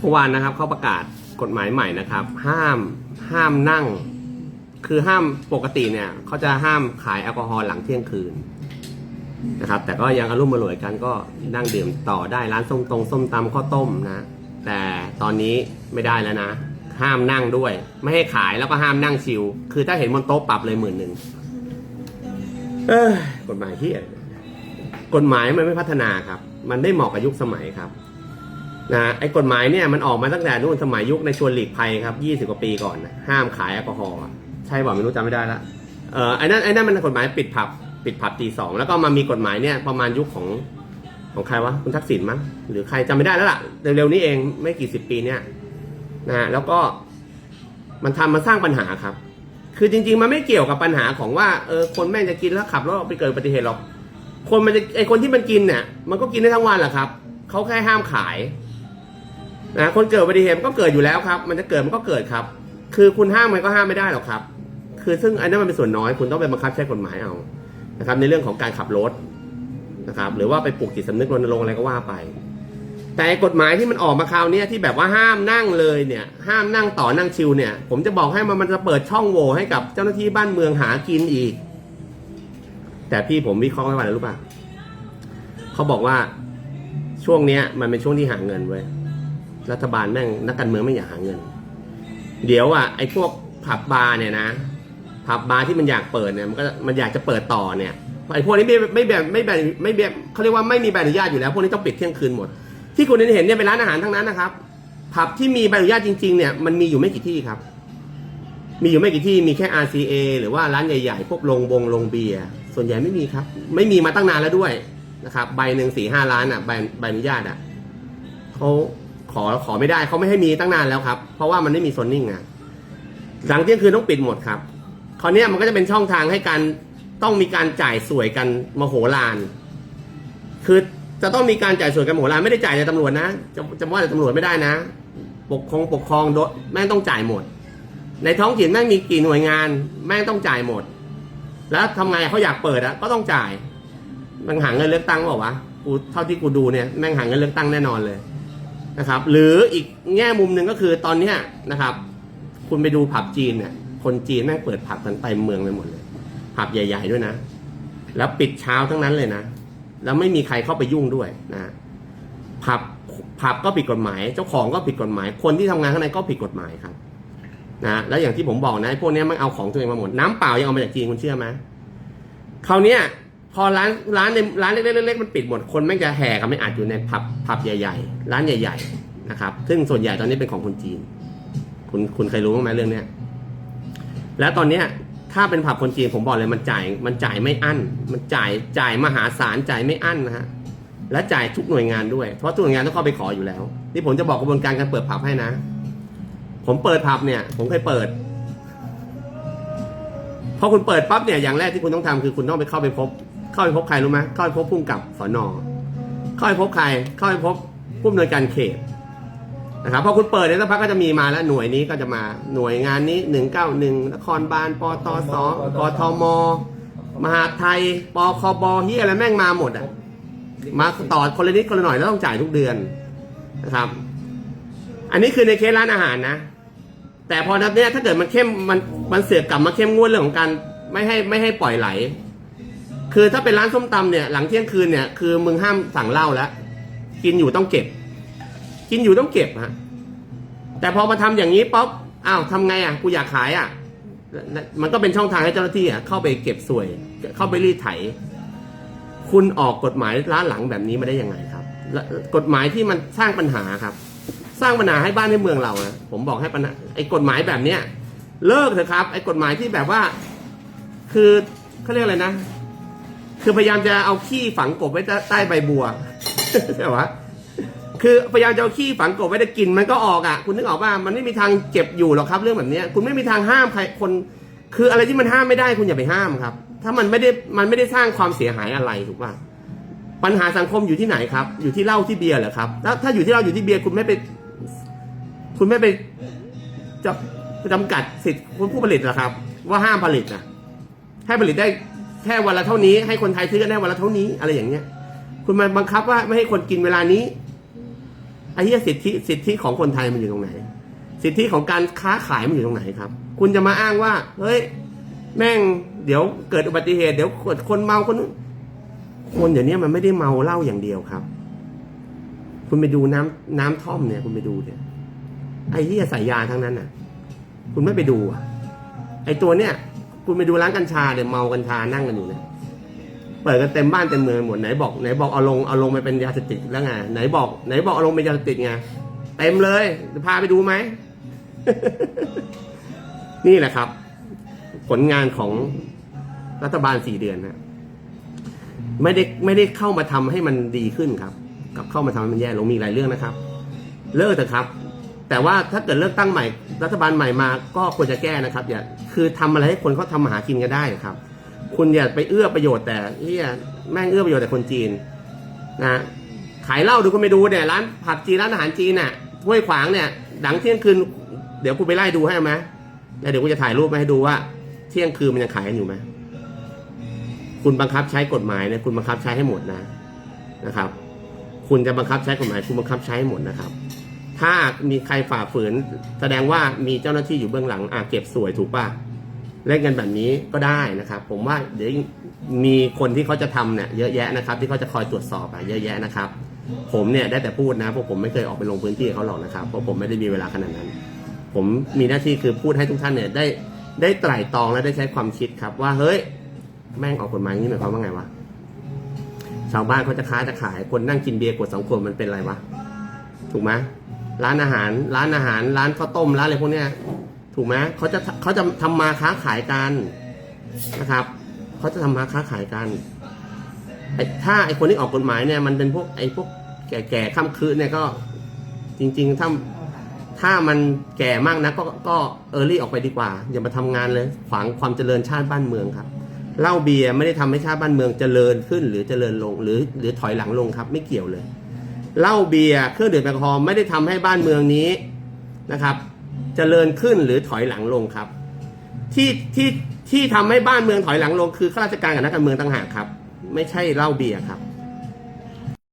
เมื่อวานนะครับเขาประกาศกฎหมายใหม่นะครับ ห้ามห้ามนั่ง คือห้ามปกติเนี่ยเขาจะห้ามขายแอลกอฮอล์หลังเที่ยงคืนนะครับ แต่ก็ยังอารมณ์อร่วยกันก็นั่งดื่มต่อได้ร้านส้มตรงส้มตำข้าวต้มนะแต่ตอนนี้ไม่ได้แล้วนะ ห้ามนั่งด้วย ไม่ให้ขายแล้วก็ห้ามนั่งชิว คือถ้าเห็นบนโต๊ะปรับเลยหมื่นหนึ่งเอ้ยกฎหมายที่กฎหมายมันไม่พัฒนาครับ มันไม่เหมาะกับยุคสมัยครับ นะไอ้กฎหมายเนี่ยมันออกมาตั้งแต่นู่นสมัยยุคในชวนหลีกภัยครับยี่สิบกว่าปีก่อนนะห้ามขายแอลกอฮอล์ใช่บอกไม่รู้จำไม่ได้ละเออไอ้นั่นไอ้นั่นมันกฎหมายปิดผับปิดผับตีสองแล้วก็มามีกฎหมายเนี่ยประมาณยุคของของใครวะคุณทักษิณมั้งหรือใครจำไม่ได้แล้วล่ะเร็วๆนี้เองไม่กี่สิบปีเนี่ยนะแล้วก็มันทำมาสร้างปัญหาครับ คือจริง ๆ มันไม่เกี่ยวกับปัญหาของว่าเออคนแม่งจะกินแล้วขับรถไปเกิดอุบัติเหตุหรอกคนมันจะไอคนที่มันกินเนี่ยมันก็กินได้ทั้งวันแหละครับเขาแค่ห้ามขาย นะคนเกิดอุบัติเหตุมันก็เกิดอยู่แล้วครับ มันจะเกิดมันก็เกิดครับ คือคุณห้ามมันก็ห้ามไม่ได้หรอกครับ คือซึ่งอันนั้นมันเป็นส่วนน้อย คุณต้องไปบังคับใช้กฎหมายเอานะครับ ในเรื่องของการขับรถนะครับ หรือว่าไปปลูกจิตสำนึกรณรงค์อะไรก็ว่าไป แต่กฎหมายที่มันออกมาคราวนี้ที่แบบว่าห้ามนั่งเลยเนี่ย ห้ามนั่งต่อนั่งชิวเนี่ย ผมจะบอกให้มันมันจะเปิดช่องโหว่ให้กับเจ้าหน้าที่บ้านเมืองหากินอีก แต่พี่ผมวิเคราะห์ไว้ว่าอะไรรู้ป่ะเขาบอกว่าช่วงเนี้ยมันเป็นช่วงที่หาเงินเว้ย รัฐบาลแม่งนักการเมืองไม่อยากหาเงิน เดี๋ยวอะไอ้พวกผับบาร์เนี่ยนะ ผับบาร์ที่มันอยากเปิดเนี่ยมันก็มันอยากจะเปิดต่อเนี่ยไอ้พวกนี้ไม่ไม่แบบไม่แบบไม่แบบเขาเรียกว่าไม่มีใบอนุญาตอยู่แล้วพวกนี้ต้องปิดเที่ยงคืนหมด ที่คุณเห็นเนี่ยเป็นร้านอาหารทั้งนั้นนะครับผับที่มีใบอนุญาตจริงๆเนี่ยมันมีอยู่ไม่กี่ที่ครับ มีอยู่ไม่กี่ที่มีแค่ RCA หรือว่าร้านใหญ่ๆพวกโรงบงโรงเบียร์ส่วนใหญ่ไม่มีครับ ไม่มีมาตั้งนานแล้วด้วยนะครับ ใบหนึ่งสี่ห้าล้านอะใบใบอนุญาตอะเขา ขอขอไม่ได้เขาไม่ให้มีตั้งนานแล้วครับ เพราะว่ามันไม่มีโซนนิ่งอะหลังเที่ยงคืนต้องปิดหมดครับคราวนี้มันก็จะเป็นช่องทางให้การต้องมีการจ่ายสวยกันมโหฬารคือจะต้องมีการจ่ายสวยกันมโหฬารไม่ได้จ่ายในตำรวจนะจะจะว่าแต่ตำรวจไม่ได้นะ ปกครองปกครองแม่งต้องจ่ายหมด ในท้องถิ่นแม่งมีกี่หน่วยงาน แม่งต้องจ่ายหมด แล้วทำไงเขาอยากเปิดอะก็ต้องจ่ายมันหาเงินเลือกตั้งเปล่าวะกูเท่าที่กูดูเนี่ยแม่งหาเงินเลือกตั้งแน่นอนเลย นะครับ หรืออีกแง่มุมหนึ่งก็คือตอนเนี้ยนะครับ คุณไปดูผับจีนเนี่ยคนจีนแม่งเปิดผับกันเต็มเมืองไปหมดเลยผับใหญ่ ๆด้วยนะ แล้วปิดเช้าทั้งนั้นเลยนะ แล้วไม่มีใครเข้าไปยุ่งด้วยนะผับผับก็ผิดกฎหมาย เจ้าของก็ผิดกฎหมาย คนที่ทำงานข้างในก็ผิดกฎหมายครับนะแล้วอย่างที่ผมบอกนะพวกนี้มันเอาของตัวเองมาหมดน้ำเปล่ายังเอามาจากจีนคุณเชื่อไหมคราวเนี้ย พอร้านร้านในร้านเล็กๆมันปิดหมดคนแม่งจะแห่กันไม่อัดอยู่ในผับผับใหญ่ ๆ ร้านใหญ่ ๆ นะครับ ซึ่งส่วนใหญ่ตอนนี้เป็นของคนจีน คุณคุณเคยรู้บ้างไหมเรื่องเนี้ยแล้วตอนเนี้ยถ้าเป็นผับคนจีนผมบอกเลยมันจ่ายมันจ่ายไม่อั้น มันจ่ายจ่ายมหาศาลจ่ายไม่อั้นนะฮะและจ่ายทุกหน่วยงานด้วย เพราะทุกหน่วยงานต้องเข้าไปขออยู่แล้ว นี่ผมจะบอกกระบวนการการเปิดผับให้นะ ผมเปิดผับเนี่ย ผมเคยเปิดพอคุณเปิดปั๊บเนี่ยอย่างแรกที่คุณต้องทำคือคุณต้องไปเข้าไปพบ เข้าไปพบใครรู้ไหมเข้าไปพบผู้กับสอนอเข้าไปพบใคร เข้าไปพบผู้อำนวยการเขตนะครับพอคุณเปิดเนี่ยสักพักก็จะมีมาแล้วหน่วยนี้ก็จะมาหน่วยงานนี้หนึ่งเก้าหนึ่งนครบาลปตสกทม มหาไทยปคบเฮียอะไรแม่งมาหมดอะมาต่อคนละนิดคนละหน่อยแล้วต้องจ่ายทุกเดือนนะครับ อันนี้คือในเคสร้านอาหารนะ แต่พอนับเนี้ยถ้าเกิดมันเข้มมันมันเสือกกลับมาเข้มงวดเรื่องของการไม่ให้ไม่ให้ปล่อยไหล คือถ้าเป็นร้านส้มตำเนี่ยหลังเที่ยงคืนเนี่ยคือมึงห้ามสั่งเหล้าแล้วกินอยู่ต้องเก็บ กินอยู่ต้องเก็บฮะแต่พอมาทำอย่างนี้ป๊อปอ้าวทำไงอะกูอยากขายอะ มันก็เป็นช่องทางให้เจ้าหน้าที่อะเข้าไปเก็บสวย เข้าไปรีดไถ คุณออกกฎหมายล้าหลังแบบนี้มาได้ยังไงครับ กฎหมายที่มันสร้างปัญหาครับ สร้างปัญหาให้บ้านให้เมืองเรานะผมบอกให้ปัญหาไอ้กฎหมายแบบเนี้ยเลิกเถอะครับ ไอ้กฎหมายที่แบบว่า คือเขาเรียกอะไรนะ คือพยายามจะเอาขี้ฝังกบไว้ใต้ใบบัวใช่ไหมคือพยายามจะเอาขี้ฝังกบไว้ได้กินมันก็ออกอะ คุณนึกออกว่ามันไม่มีทางเก็บอยู่หรอกครับเรื่องแบบนี้คุณไม่มีทางห้ามใครคน คืออะไรที่มันห้ามไม่ได้คุณอย่าไปห้ามครับ ถ้ามันไม่ได้มันไม่ได้สร้างความเสียหายอะไรถูกป่ะปัญหาสังคมอยู่ที่ไหนครับ อยู่ที่เหล้าที่เบียร์เหรอครับแล้วถ้าอยู่ที่เหล้าอยู่ที่เบียร์คุณไม่ไป คุณไม่ไปจะจำกัดสิทธิ์คุณผู้ผลิตเหรอครับ ว่าห้ามผลิตนะให้ผลิตได้ แค่วันละเท่านี้ ให้คนไทยซื้อกันได้วันละเท่านี้อะไรอย่างเงี้ย คุณมาบังคับว่าไม่ให้คนกินเวลานี้ไอ้เหี้ยสิทธิสิทธิของคนไทยมันอยู่ตรงไหน สิทธิของการค้าขายมันอยู่ตรงไหนครับ คุณจะมาอ้างว่า เฮ้ย แม่งเดี๋ยวเกิดอุบัติเหตุเดี๋ยวเกิดคนเมาคนคนเดี๋ยวนี้มันไม่ได้เมาเหล้าอย่างเดียวครับ คุณไปดูน้ำน้ำท่อมเนี่ย คุณไปดูเนี่ยไอ้เหี้ยใส่ยาทั้งนั้นน่ะ คุณไม่ไปดูอะ ไอ้ตัวเนี่ย คุณไปดูร้านกัญชาเนี่ยเมากัญชานั่งกันอยู่เนี่ยเปิดกันเต็มบ้านเต็มเมืองหมดไหนบอกไหนบอกเอาลงเอาลงไปเป็นยาเสพติดแล้วไงไหนบอกไหนบอกเอาลงเป็นยาเสพติดไงเต็มเลยจะพาไปดูไหม นี่แหละครับ ผลงานของรัฐบาลสี่เดือนนะไม่ได้ไม่ได้เข้ามาทำให้มันดีขึ้นครับ กับเข้ามาทำให้มันแย่ลงมีหลายเรื่องนะครับ เลิกเถอะครับ แต่ว่าถ้าเกิดเลือกตั้งใหม่ รัฐบาลใหม่มาก็ควรจะแก้นะครับ อย่าคือทำอะไรให้คนเขาทำมาหากินกันได้ครับ คุณอย่าไปเอื้อประโยชน์แต่เฮียแม่งเอื้อประโยชน์แต่คนจีนนะขายเหล้าดูก็ไม่ดูเนี่ยร้านผับจีนร้านอาหารจีนน่ะห้วยขวางเนี่ยหลังเที่ยงคืนเดี๋ยวคุณไปไล่ดูให้ไหมแล้วเดี๋ยวคุณจะถ่ายรูปมาให้ดูว่า เที่ยงคืนมันยังขายกันอยู่ไหมคุณบังคับใช้กฎหมายเนี่ยคุณบังคับใช้ให้หมดนะนะครับ คุณจะบังคับใช้กฎหมาย คุณบังคับใช้ให้หมดนะครับ ถ้ามีใครฝ่าฝืน แสดงว่ามีเจ้าหน้าที่อยู่เบื้องหลังอะเก็บสวยถูกป่ะเล่นกันแบบนี้ก็ได้นะครับ ผมว่าเดี๋ยวมีคนที่เขาจะทำเนี่ยเยอะแยะนะครับ ที่เขาจะคอยตรวจสอบอะเยอะแยะนะครับ ผมเนี่ยได้แต่พูดนะเพราะผมไม่เคยออกไปลงพื้นที่เขาหรอกนะครับเพราะผมไม่ได้มีเวลาขนาดนั้น ผมมีหน้าที่คือพูดให้ทุกท่านเนี่ยได้ได้ไตร่ตรองและได้ใช้ความคิดครับ ว่าเฮ้ยแม่งออกกฎหมายนี้หมายความว่าไงวะชาวบ้านเขาจะค้าจะขายคนนั่งกินเบียร์กดสองขวดมันเป็นไรวะถูกไหม ร้านอาหาร ร้านอาหาร ร้านข้าวต้ม ร้านอะไรพวกเนี้ย ถูกไหมเขาจะเขาจะทำมาค้าขายกันนะครับ เขาจะทำมาค้าขายกัน ถ้าไอคนที่ออกกฎหมายเนี่ยมันเป็นพวกไอพวกแก่ๆข้ามคืนเนี่ยก็ จริง ๆ ถ้าถ้ามันแก่มากนะก็ก็เออรี่ออกไปดีกว่า อย่ามาทำงานเลยขวางความเจริญชาติบ้านเมืองครับเหล้าเบียร์ไม่ได้ทำให้ชาติบ้านเมืองเจริญขึ้น หรือเจริญลงหรือหรือถอยหลังลงครับ ไม่เกี่ยวเลย เหล้าเบียร์เครื่องดื่มแอลกอฮอล์ไม่ได้ทำให้บ้านเมืองนี้นะครับเจริญขึ้นหรือถอยหลังลงครับ ที่ที่ที่ทำให้บ้านเมืองถอยหลังลงคือข้าราชการกับนักการเมืองต่างหากครับ ไม่ใช่เหล้าเบียร์ครับ